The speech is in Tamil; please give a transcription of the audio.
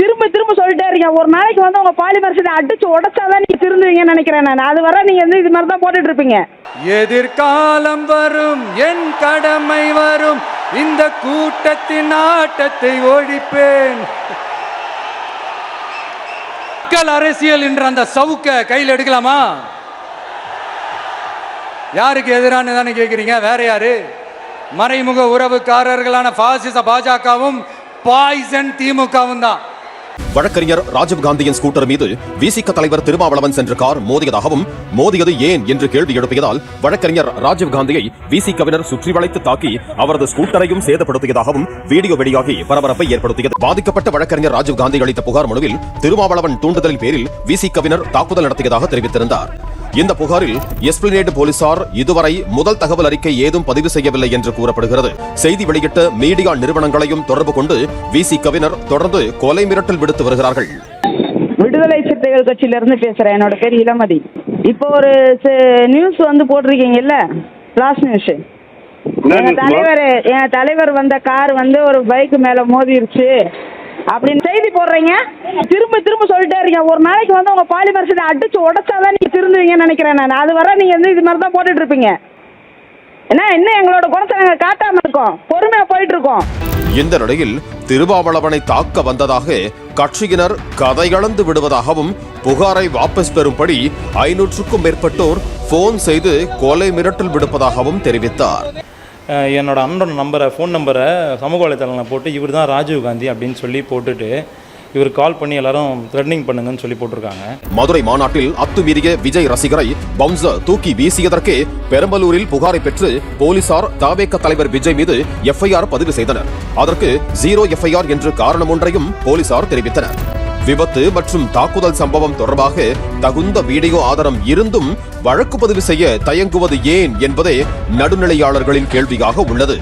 திரும்ப திரும்ப சொல்லிட்டே இருக்கீங்க. ஒரு நாளைக்கு வந்து உங்க பாலிமர் சீட்டை அடிச்சு உடச்சாதான் நீங்க திருந்துவீங்கன்னு நினைக்கிறேன் நான். அது வர நீங்க வந்து இது மாதிரி தான் போட்டுட்டு இருப்பீங்க. எதிர்காலம் வரும் என் கடமை வரும். இந்த கூட்டத்தின் ஆட்டத்தை ஒழிப்பேன். மக்கள் அரசியல் என்ற அந்த சவுக்க கையில் எடுக்கலாமா? யாருக்கு எதிரானு தானே கேட்குறீங்க வேற யாரு? மறைமுக உறவுக்காரர்களான பாசிச பாஜகவும் பாய்சன் திமுகவும் தான். வழக்கறிஞர் ராஜீவ்காந்தியின் ஸ்கூட்டர் மீது விசிக தலைவர் திருமாவளவன் சென்ற கார் மோதியதாகவும் மோதியது ஏன் என்று கேள்வி எழுப்பியதால் வழக்கறிஞர் ராஜீவ்காந்தியை விசிகவினர் சுற்றி வளைத்து தாக்கி அவரது ஸ்கூட்டரையும் சேதப்படுத்தியதாகவும் வீடியோ வெளியாகி பரபரப்பை ஏற்படுத்தியது. பாதிக்கப்பட்ட வழக்கறிஞர் ராஜீவ்காந்தி அளித்த புகார் மனுவில் திருமாவளவன் தூண்டுதலின் பேரில் விசிகவினர் தாக்குதல் நடத்தியதாக தெரிவித்திருந்தார். இந்த புகாரில் எஸ்பிளனேடு போலீசார் இதுவரை முதல் தகவல் அறிக்கை ஏதும் பதிவு செய்யவில்லை என்று கூறப்படுகிறது. செய்தி வெளியிட்ட மீடியா நிறுவனங்களையும் தொடர்பு கொண்டு விசிகவினர் தொடர்ந்து கொலை மிரட்டல் விடுத்து வருகிறார்கள். விடுதலை சிறுத்தைகள் கட்சியில இருந்து பேசுறேன். என்னோட பேர் இளமதி. இப்போ ஒரு நியூஸ் வந்து போட்டிருக்கீங்கல்ல? லாஸ்ட் நியூஸ் எங்க தலைவர் எங்க தலைவர் வந்த கார் வந்து ஒரு பைக் மேல மோதிருச்சு. அப்படின்னு செய்தி போடுறீங்க? திரும்ப திரும்ப சொல்லிட்டே இருக்கீங்க. ஒரு நாளைக்கு வந்து உங்க பாலிமர் சீட்டை அடிச்சு உடச்சாதான் நீங்க திருந்துவீங்கன்னு நினைக்கிறேன் நான். அது வர நீங்க வந்து இது மாதிரி தான் போட்டுட்டு இருப்பீங்க. என்ன இன்னும் எங்களோட குணத்தை நாங்க காட்டாம இருக்கோம்? பொறுமையா போயிட்டு இருக்கோம். இந்த நிலையில் திருமாவளவனை தாக்க வந்ததாக கட்சியினர் கதையளந்து விடுவதாகவும் புகாரை வாபஸ் பெறும்படி ஐநூற்றுக்கும் மேற்பட்டோர் போன் செய்து கொலை மிரட்டல் விடுப்பதாகவும் தெரிவித்தார். என்னோடய என்னோட அண்ணனோட நம்பரை ஃபோன் நம்பரை சமூக வலைத்தளங்களில் போட்டு இவர் தான் ராஜீவ் காந்தி அப்படின்னு சொல்லி போட்டுட்டு இவர் கால் பண்ணி எல்லாரும் த்ரெட்னிங் பண்ணுங்கன்னு சொல்லி போட்டிருக்காங்க. மதுரை மாநாட்டில் அத்துமீறிய விஜய் ரசிகரை பவுன்சர் தூக்கி வீசியதற்கே பெரம்பலூரில் புகாரை பெற்று போலீசார் தாவேக்க தலைவர் விஜய் மீது எஃப்ஐஆர் பதிவு செய்தனர். அதற்கு ஜீரோ எஃப்ஐஆர் என்று காரணம் ஒன்றையும் போலீசார் தெரிவித்தனர். விபத்து மற்றும் தாக்குதல் சம்பவம் தொடர்பாக தகுந்த வீடியோ ஆதாரம் இருந்தும் வழக்கு பதிவு செய்ய தயங்குவது ஏன் என்பதே நடுநிலையாளர்களின் கேள்வியாக உள்ளது.